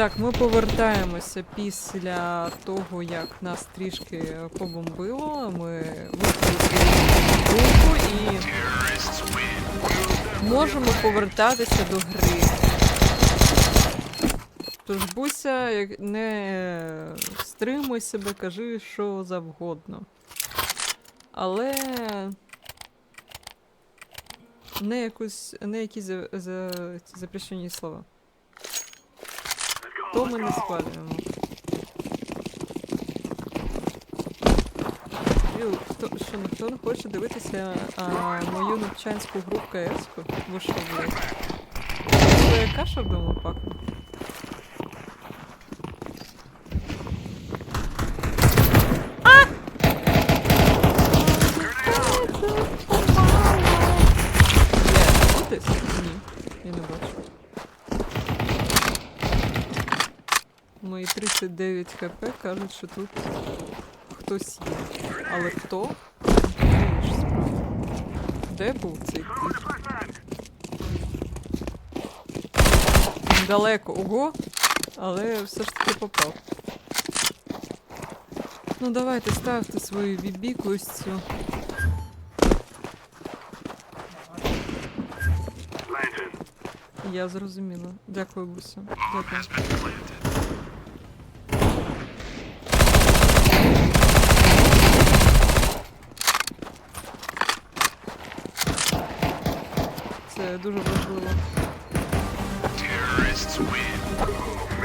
Так, ми повертаємося після того, як нас трішки побомбило. Ми виходили свою групу і можемо повертатися до гри. Тож Буся, не стримуй себе, кажи що завгодно. Але не якусь не якісь за, за, запрещені слова. То ми не спалюємо. Хто, що ніхто не хоче дивитися а, мою навчанську гру КС? -ку? Бо що, блядь? Це каша вдома пахне? Є, тут десь? Ні, я не бачу. Мої 39 хп кажуть, що тут хтось є. Але хто? Де був цей тип? Далеко, ого! Але все ж таки попав. Ну давайте ставте свою бібіку ось цю. Я зрозуміла. Дякую, Буся. Дякую. Це дуже важливо.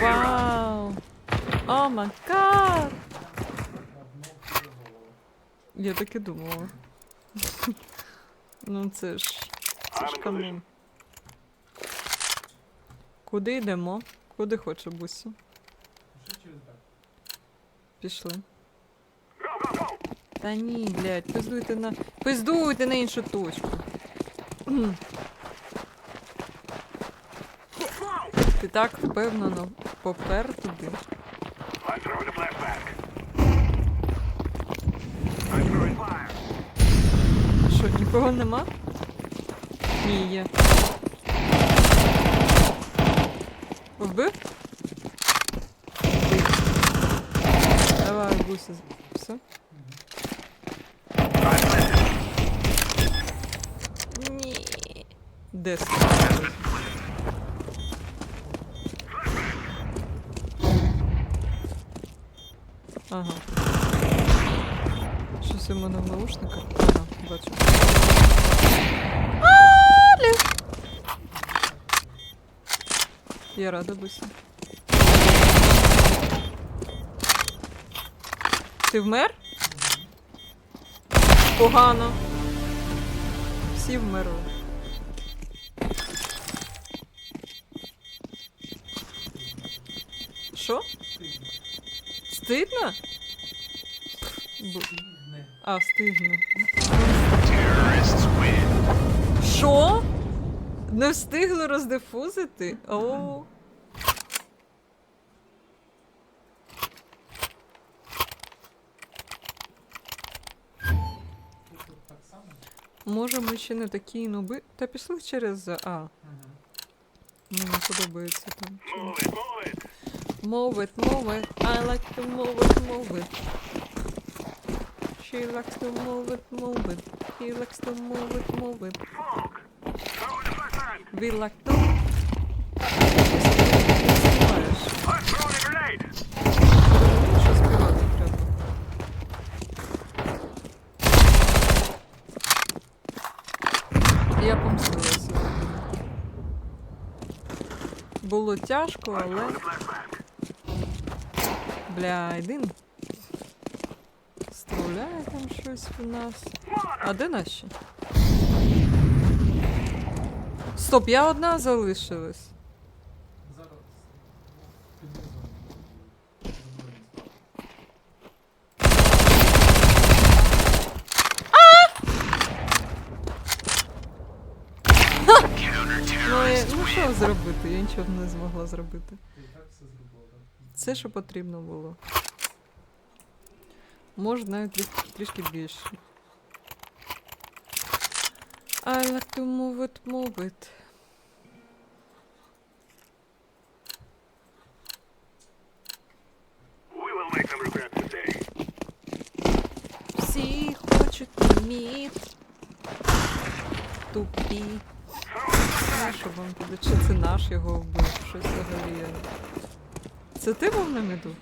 Вау! О май гад! Я так і думала. ну це ж. Це ж канон. Куди йдемо? Куди хоче Буся? Пішли. Та ні, блядь, пиздуйте на. Пиздуйте на іншу точку. Ти так впевнено попер туди. Що, нікого нема? Ні, є. Вбив? Давай, Буся. Все? Ні. Де Ага. Щось у мене в наушниках. Ага, бачу. Я рада Буся. Ти вмер? Погано. Всі вмерли. Що? Стидно? А, стидно. Що? Не встигли роздифузити? О. Може, ми ще не такі нуби. Та пішли через А. Мені подобається там. Move it, move it. I like to move it, move it. She likes to move it, move it. He likes to move it, move it. We like to. Я помстилася. Було тяжко, але. Бля, один. Стріляє там щось у нас. А де наші? Стоп, я одна залишилась. Ну, ну що зробити? Я нічого не змогла зробити. Все, що потрібно було. Може, навіть трішки, трішки більше. I like to move it, move it. Всі хочуть міф Тупі. Нащо вам туди? Чи це наш його вбив? Щось взагалі. Це ти був на міду?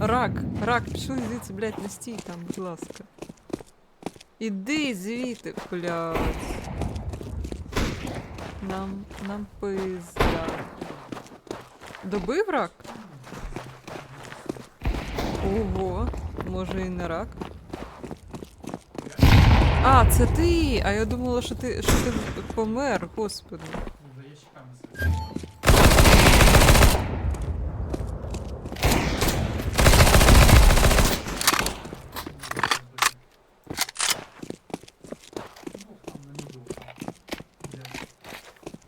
Рак, рак, пішли звідси, блядь, не стій там, будь ласка. Іди звідти, блядь. Нам, нам пизда. Добив рак? Ого, може і не рак. А, це ти! А я думала, що ти, що ти помер, господи. За ящиками сидить. Ну, там на міду. Де?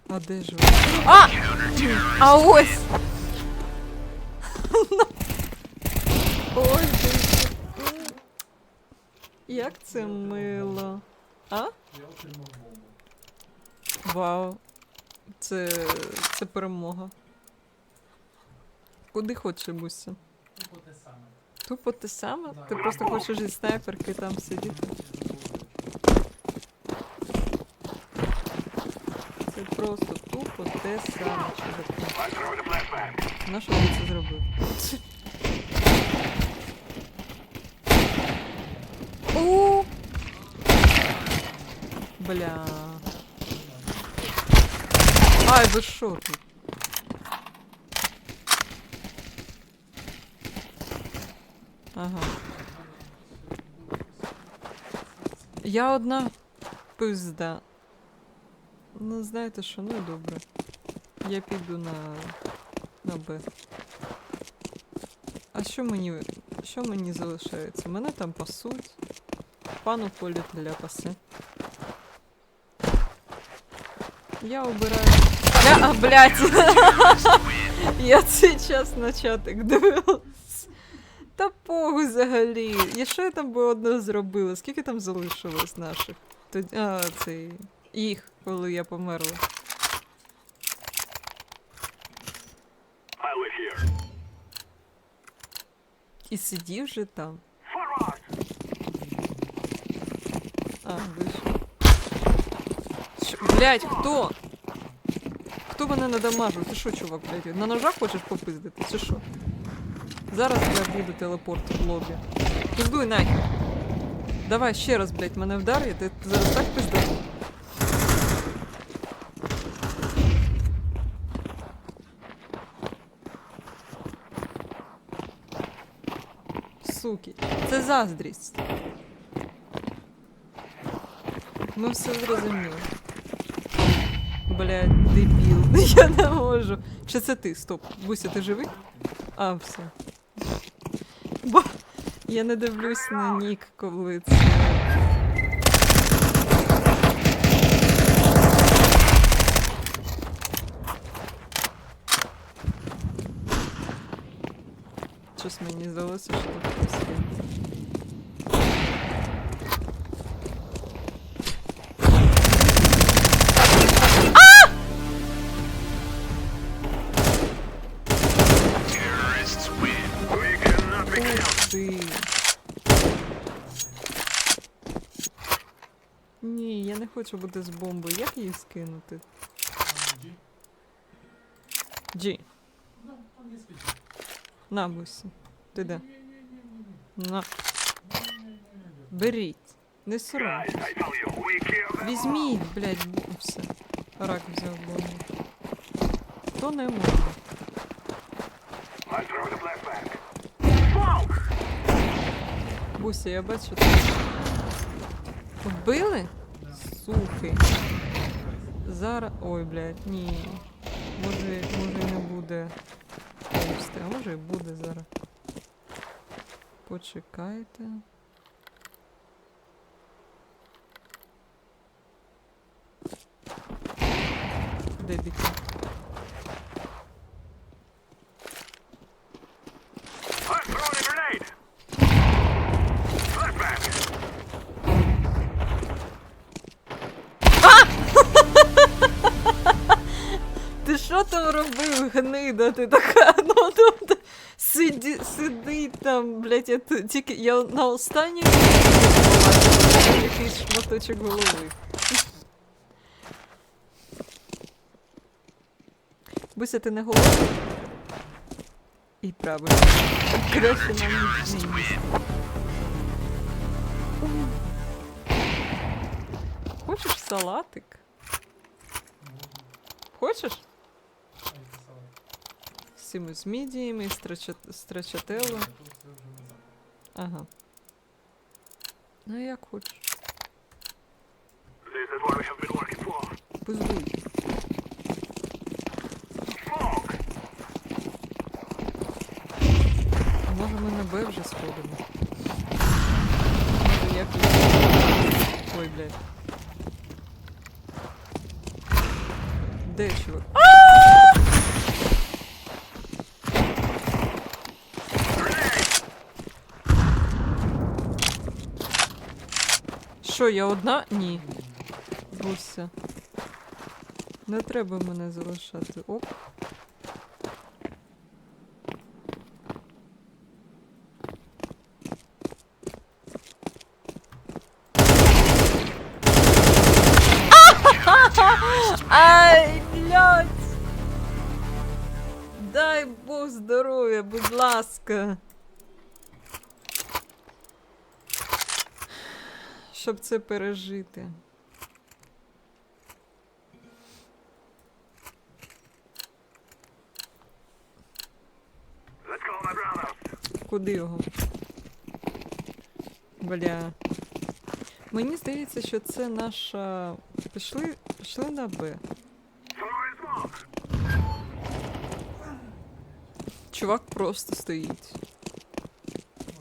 А де ж ви? А! А ось! Ой. Як це мило. А? Вау. Це. це перемога. Куди хочеш, Буся? Тупо те саме. Тупо ти саме? Ти просто хочеш із снайперки там сидіти. Це просто тупо те саме, чуваки. На що ти це зробив? У! Бля. Ай, ви що тут? Ага. Я одна пизда. Ну, знаєте що, ну і добре. Я піду на. на Б. А що мені. Що мені залишається? Мене там пасуть. Пану полі ляпаси. Я обираю. Я, а, блядь! Я цей час на чатик дивилась. Та похуй взагалі. Я що я там би одне зробила? Скільки там залишилось наших? А, цей. Їх, коли я померла. І сидів же там. А, вийшов. Що, блядь, хто? Хто мене надамажив? Ти що, чувак, блядь? На ножах хочеш попиздити, чи що? Зараз я буде телепорт в лобі. Пиздуй нахер. Давай ще раз, блядь, мене вдар, і ти ти зараз так пиздану. Суки. Це заздрість. Ми все зрозуміли. Блядь, дебіл. Я не можу. Чи це ти? Стоп. Буся, ти живий? А, все. Бо я не дивлюсь на нік, коли це. Щось мені здалося, що тут хтось є. Ні, я не хочу бути з бомбою. Як її скинути? G. На бусі. Ти де? На. Беріть. Не соромтесь. Візьміть, блядь, все. Рак взяв бомбу. То не може. Буся, я бачу. ти- Вбили? Да. Суки. Зараз. Ой, блядь, ні. Може, може не буде а може буде зараз. Почекайте. Там, блядь, я тут тільки я на останній якийсь шматочок голови. Буся, ти не голодний? І правильно. Краще нам не їсти. Хочеш салатик? Хочеш? З цими з мідіями, страча- страчателло. Тут це вже не знаю. Ага. Ну як хочеш. Пиздуй. Може ми на Б вже сходимо. Може як Ой, блядь. Де чувак? Що, я одна? Ні. Буся. Не треба мене залишати. Оп. Ай, блядь! Дай Бог здоров'я, будь ласка. Щоб це пережити. Куди його? Бля. Мені здається, що це наша. Пішли, пішли на Б. Чувак просто стоїть.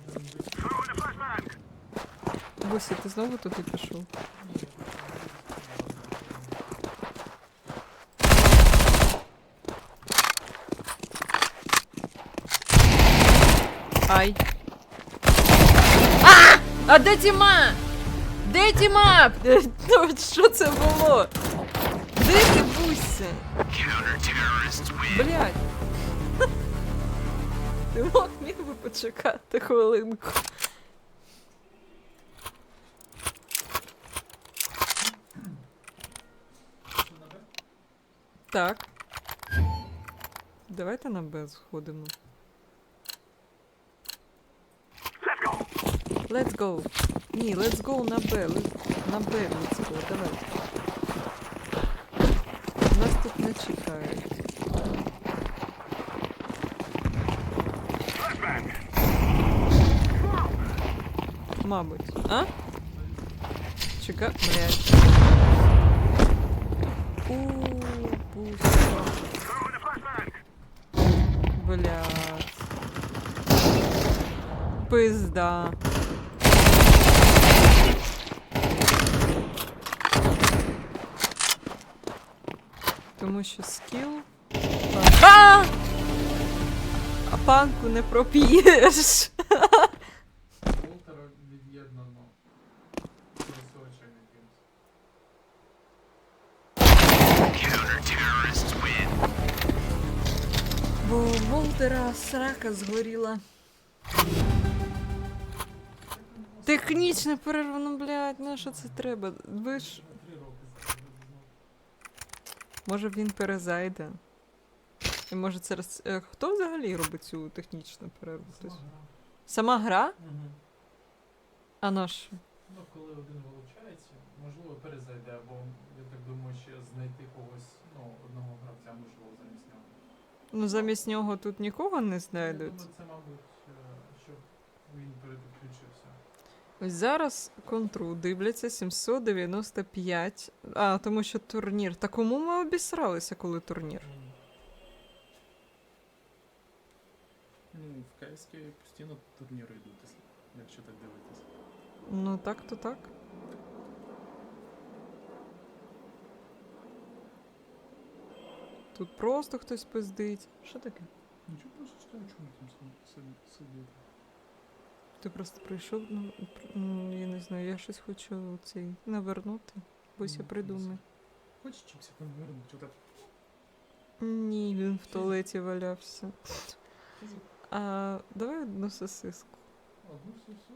Може він десь- Throwing a flashbang. Буся, ти знову туди пішов? Ай. А! А де Тіма? Де Тіма? Е, ну, Що це було? Де ти Буся? Блядь. Ти мог міг би почекати хвилинку. Так. Давайте на Б сходимо. Let's go. Ні, let's go на Б. На Б let's go. Давай. Нас тут не чекають. Мабуть. А? Чека... Блядь. У, flashbang. Блядь. Пизда. Тому що скіл. А панку не проп'єш. Волтера срака згоріла. Технічне перерва, ну блядь, на що це треба? Ви ж. Може він перезайде. І може це роз... е, Хто взагалі робить цю технічну перерву? Сама гра. Сама гра? Мгм. А на що? Ну, коли один вилучається, можливо, перезайде, або я так думаю, ще знайти когось, ну, одного гравця, можливо, замість. Ну замість нього тут нікого не знайдуть. думаю, це, мабуть, е, щоб він переключився. Ось зараз контру дивляться 795. А, тому що турнір. Та кому ми обісралися, коли турнір? Ну, в КСК постійно турніри йдуть, якщо так дивитися. Ну так то так. Тут просто хтось пиздить. Що таке? Нічого просто стою, чому там сид- сид- сидіти. Ти просто прийшов, ну, ну, я не знаю, я щось хочу цей навернути. Буся Ну, придумай. Хочеш чіпсі повернути? Отак Ні, він в туалеті валявся. А давай одну сосиску. Одну сосиску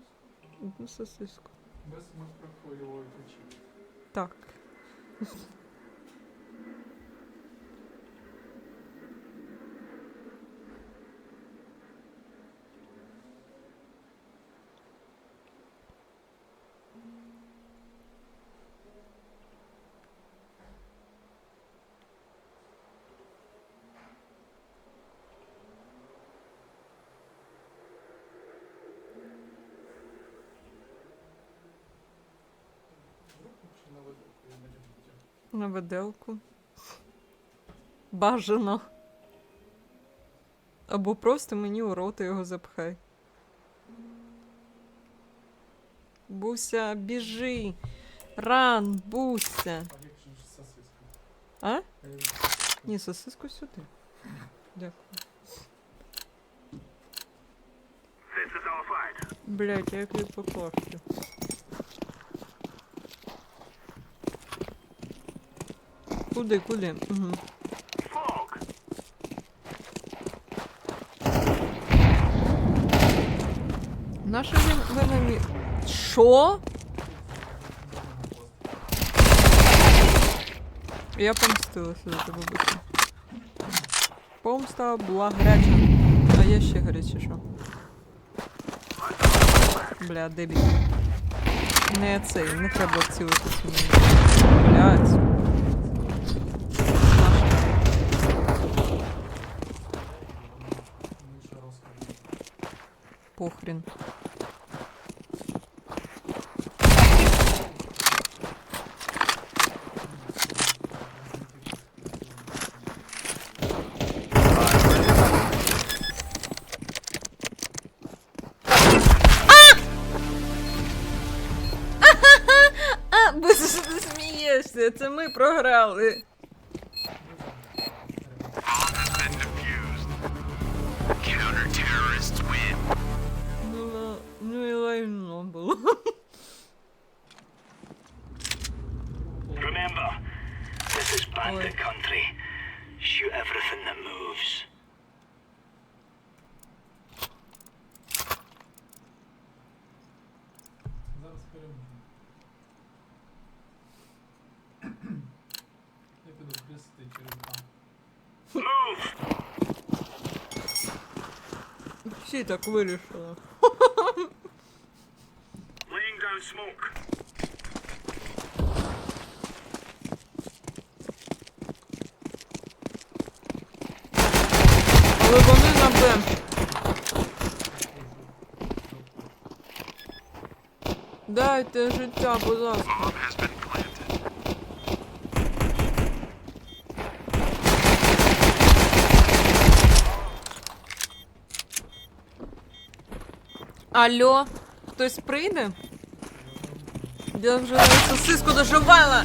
Одну сосиску. без мікрофольової печі. Так. Руку чи на виделку я не люблю. На виделку. Бажано. Або просто мені у рота його запхай. Буся, біжи. Ран, Буся. А? Ні, сосиску сюди. Дякую. Блять, як її покласти? Куди, куди? Угу. Наша він винамі... Що? Я помстилася за тебе бити. Помста була гаряча. А я ще гаряче що? Бля, дебіль. Не цей, не треба цілитися мені. Блядь. Похрен. Смієшся, це ми програли. Counter-terrorists win. Так smoke. Але вони на Б. Дайте життя, будь ласка. Алло, хтось прийде? Я вже навіть сосиску доживала.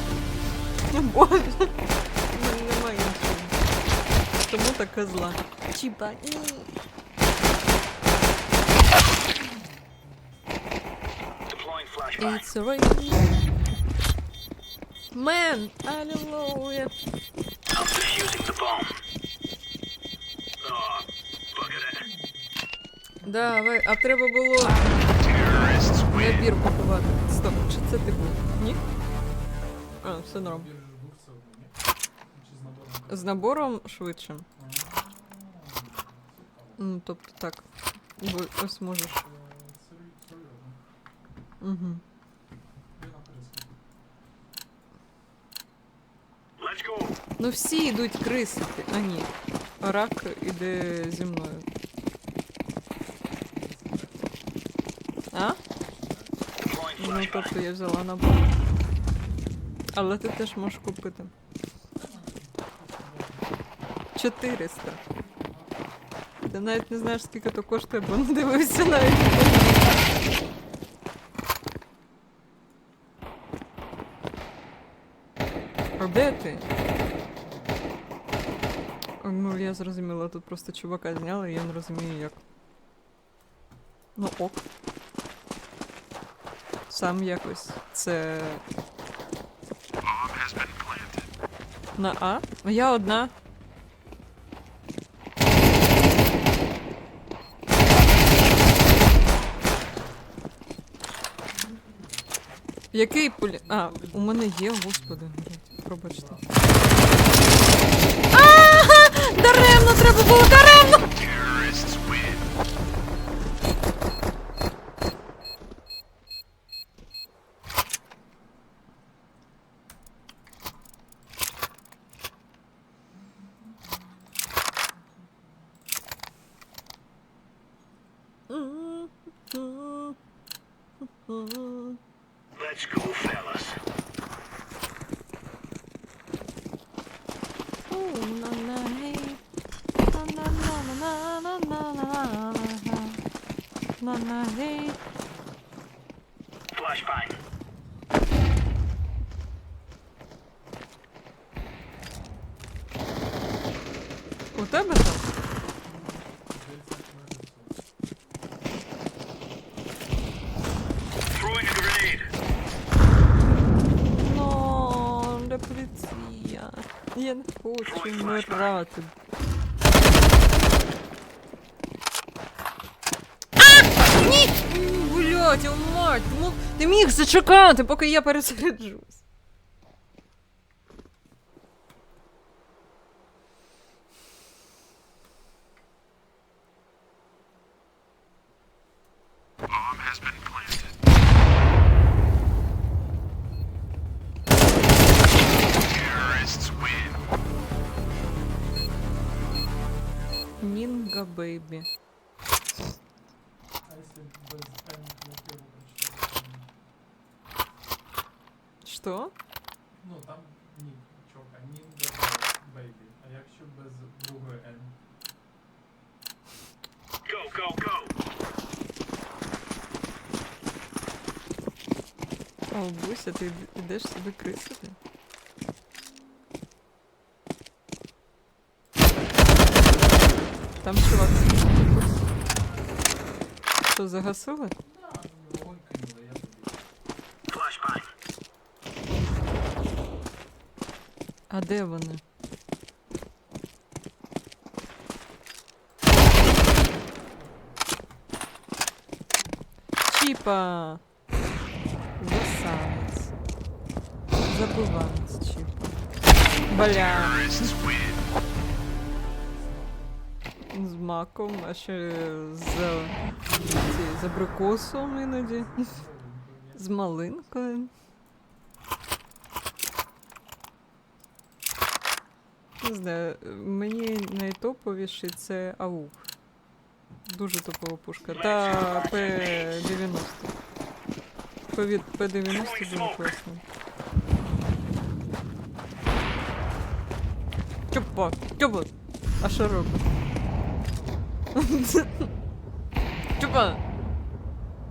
Боже. У мене немає іншого. Тому така зла. Чіпа. ні. Deploying flashbang. It's a Man, аллилуйя. I'm defusing the bomb. Давай, а треба було набір купувати. Стоп, чи це ти був? Ні? А, все норм. З набором? Швидше. Ну, тобто так. Бо ось можеш. Угу. Ну всі йдуть крисити. А ні. Рак іде зі мною. А? Ну, тобто я взяла набор. Але ти теж можеш купити. 400. Ти навіть не знаєш, скільки то коштує, бо не дивився навіть. А де ти? Ну, я зрозуміла, тут просто чувака зняли, і я не розумію як. Ну ок сам якось. Це. На А? Я одна. Який пулі А, у мене є, господи, пробачте. А, -а, Даремно треба було даремно! Na na hey. Flashbang. У тебе там? Throwing a grenade. Но, де поліція? Я не хочу вмирати. А! Ні! Блять, мать, ну ти міг зачекати, поки я пересереджусь. О, Буся, ти йдеш собі крисити? Там чувак. Що, загасили? А де вони? Чіпа! Засанець. Забиванець Чіпа. Бля. З маком, а ще з, ці- з абрикосом іноді. З малинкою. Не знаю, мені найтоповіший це АУК. Дуже тупова пушка. Та П-90. Повід П-90 дуже класно. Чопа! чупа. А що робить? Чопа!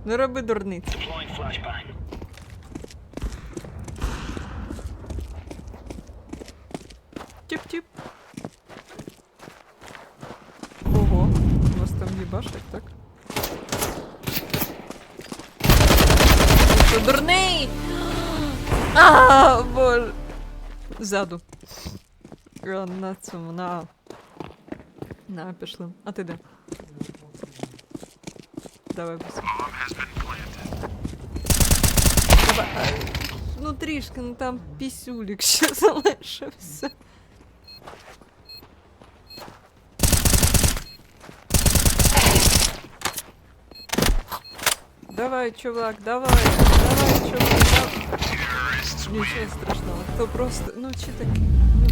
Не роби дурниць. вас там їбашать, так? Ти Що дурний? А, боже. Ззаду. А, На цьому, на. На, пішли. А ти де? Давай бус. Давай. а, Ну трішки, ну там пісюлік ще залишився. Давай, чувак, давай, давай, чувак, давай. Нічого страшного, то просто, ну чи таке. Ну,